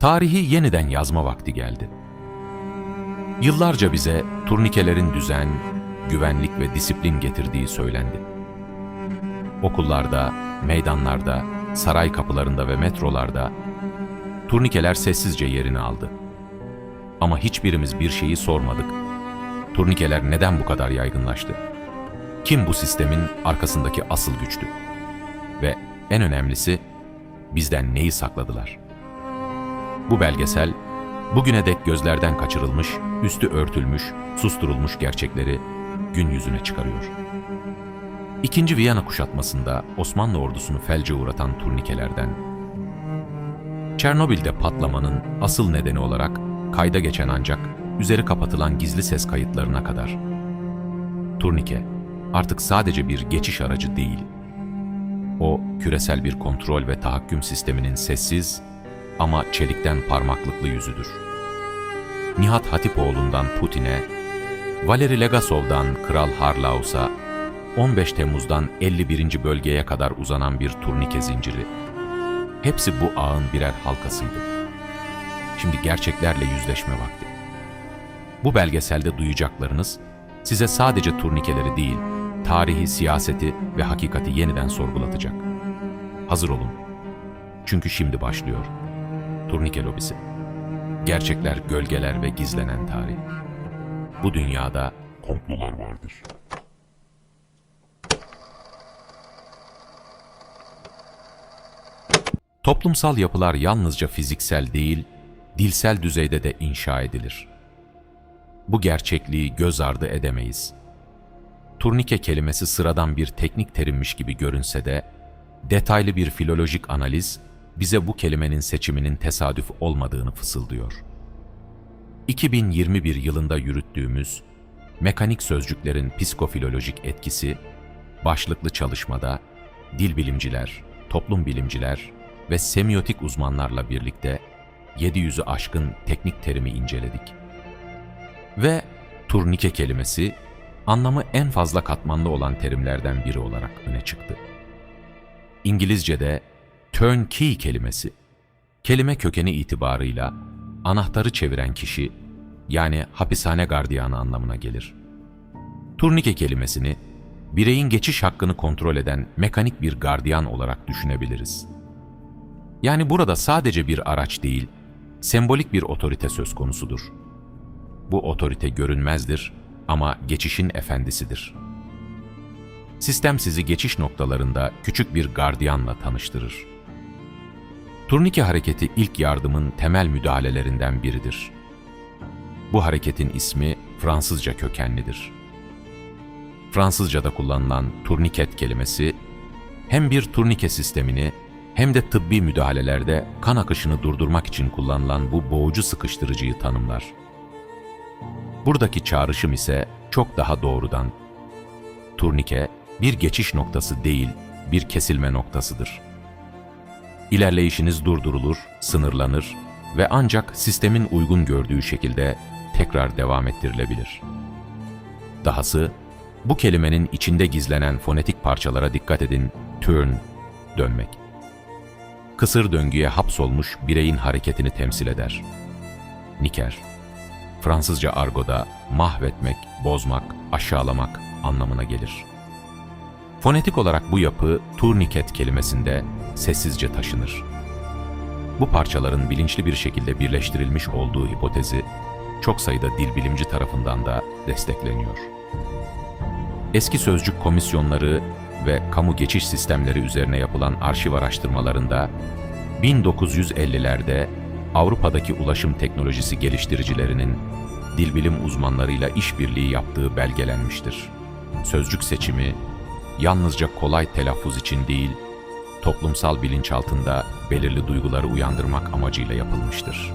Tarihi yeniden yazma vakti geldi. Yıllarca bize turnikelerin düzen, güvenlik ve disiplin getirdiği söylendi. Okullarda, meydanlarda, saray kapılarında ve metrolarda turnikeler sessizce yerini aldı. Ama hiçbirimiz bir şeyi sormadık. Turnikeler neden bu kadar yaygınlaştı? Kim bu sistemin arkasındaki asıl güçtü? Ve en önemlisi bizden neyi sakladılar? Bu belgesel bugüne dek gözlerden kaçırılmış, üstü örtülmüş, susturulmuş gerçekleri gün yüzüne çıkarıyor. İkinci Viyana kuşatmasında Osmanlı ordusunu felce uğratan turnikelerden, Çernobil'de patlamanın asıl nedeni olarak kayda geçen ancak üzeri kapatılan gizli ses kayıtlarına kadar. Turnike artık sadece bir geçiş aracı değil. O küresel bir kontrol ve tahakküm sisteminin sessiz ama çelikten parmaklıklı yüzüdür. Nihat Hatipoğlu'ndan Putin'e, Valeri Legasov'dan Kral Harlaus'a, 15 Temmuz'dan 51. bölgeye kadar uzanan bir turnike zinciri. Hepsi bu ağın birer halkasıydı. Şimdi gerçeklerle yüzleşme vakti. Bu belgeselde duyacaklarınız size sadece turnikeleri değil, tarihi, siyaseti ve hakikati yeniden sorgulatacak. Hazır olun. Çünkü şimdi başlıyor. Turnike lobisi. Gerçekler, gölgeler ve gizlenen tarih. Bu dünyada komplolar vardır. toplumsal yapılar yalnızca fiziksel değil, dilsel düzeyde de inşa edilir. Bu gerçekliği göz ardı edemeyiz. Turnike kelimesi sıradan bir teknik terimmiş gibi görünse de, detaylı bir filolojik analiz bize bu kelimenin seçiminin tesadüf olmadığını fısıldıyor. 2021 yılında yürüttüğümüz Mekanik Sözcüklerin Psikofilolojik Etkisi başlıklı çalışmada dil bilimciler, toplum bilimciler ve semiotik uzmanlarla birlikte 700'ü aşkın teknik terimi inceledik. Ve turnike kelimesi anlamı en fazla katmanlı olan terimlerden biri olarak öne çıktı. İngilizce'de turnkey kelimesi, kelime kökeni itibarıyla anahtarı çeviren kişi yani hapishane gardiyanı anlamına gelir. Turnike kelimesini bireyin geçiş hakkını kontrol eden mekanik bir gardiyan olarak düşünebiliriz. Yani burada sadece bir araç değil, sembolik bir otorite söz konusudur. Bu otorite görünmezdir ama geçişin efendisidir. Sistem sizi geçiş noktalarında küçük bir gardiyanla tanıştırır. Turnike hareketi ilk yardımın temel müdahalelerinden biridir. Bu hareketin ismi Fransızca kökenlidir. Fransızca'da kullanılan turniket kelimesi hem bir turnike sistemini hem de tıbbi müdahalelerde kan akışını durdurmak için kullanılan bu boğucu sıkıştırıcıyı tanımlar. Buradaki çağrışım ise çok daha doğrudan. Turnike bir geçiş noktası değil, bir kesilme noktasıdır. İlerleyişiniz durdurulur, sınırlanır ve ancak sistemin uygun gördüğü şekilde tekrar devam ettirilebilir. Dahası, bu kelimenin içinde gizlenen fonetik parçalara dikkat edin, turn, dönmek. Kısır döngüye hapsolmuş bireyin hareketini temsil eder. Niker, Fransızca argoda mahvetmek, bozmak, aşağılamak anlamına gelir. Fonetik olarak bu yapı turniket kelimesinde sessizce taşınır. Bu parçaların bilinçli bir şekilde birleştirilmiş olduğu hipotezi çok sayıda dil bilimci tarafından da destekleniyor. Eski sözcük komisyonları ve kamu geçiş sistemleri üzerine yapılan arşiv araştırmalarında 1950'lerde Avrupa'daki ulaşım teknolojisi geliştiricilerinin dil bilim uzmanlarıyla işbirliği yaptığı belgelenmiştir. Sözcük seçimi yalnızca kolay telaffuz için değil, toplumsal bilinçaltında belirli duyguları uyandırmak amacıyla yapılmıştır.